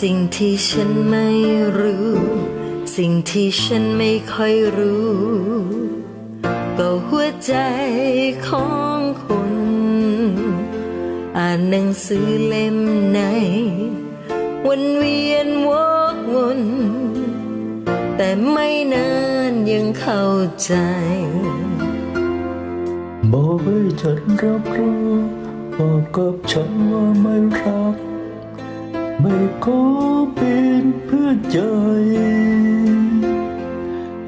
สิ่งที่ฉันไม่รู้ สิ่งที่ฉันไม่ค่อยรู้ ก็หัวใจของคุณ อ่านหนังสือเล่มไหน วนเวียนวกวนแต่ไม่นานยังเข้าใจบอกให้ฉันรับรู้บอกกับฉันว่าไม่รัก ไม่ขอเป็นเพื่อนใจ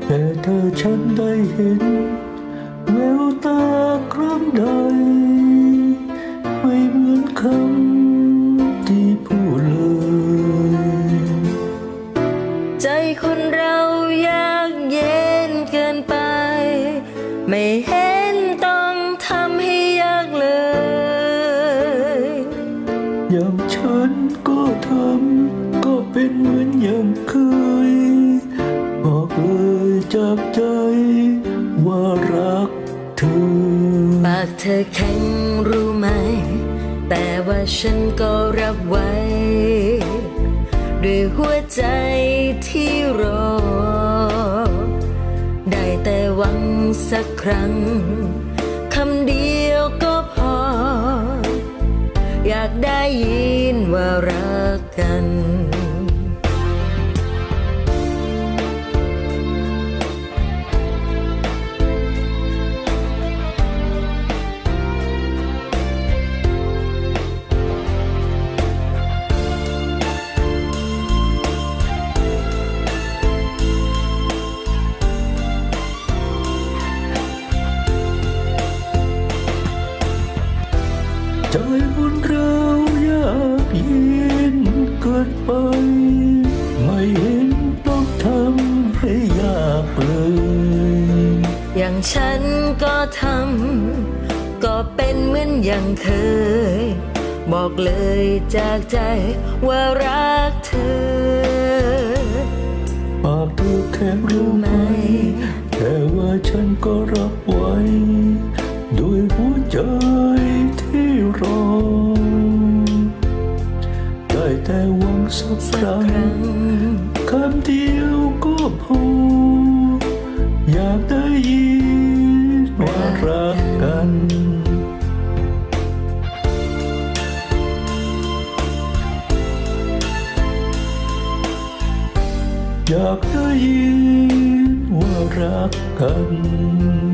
แต่เธอฉันได้เห็นแววตาครั้งใด เคย บอกเลยจากใจ ว่ารักเธอปากเธอแข็งรู้ไหม แต่ว่าฉันก็รับไว้ ด้วยหัวใจที่รอ ได้แต่หวังสักครั้งคำเดียวก็พอ อยากได้ยินว่ารักกัน ใจคนเรายากเย็นเกินไป ไม่เห็นต้องทำให้ยากเลยอย่างฉันก็ทำก็เป็นเหมือนอย่างเคย บอกเลยจากใจว่ารักเธอปากเธอแค่รู้ไหม แต่ว่าฉันก็รับไว้ ด้วยหัวใจ สักครั้งคำเดียวก็พออยากได้ยินว่ารักกันอยากได้ยินว่ารักกัน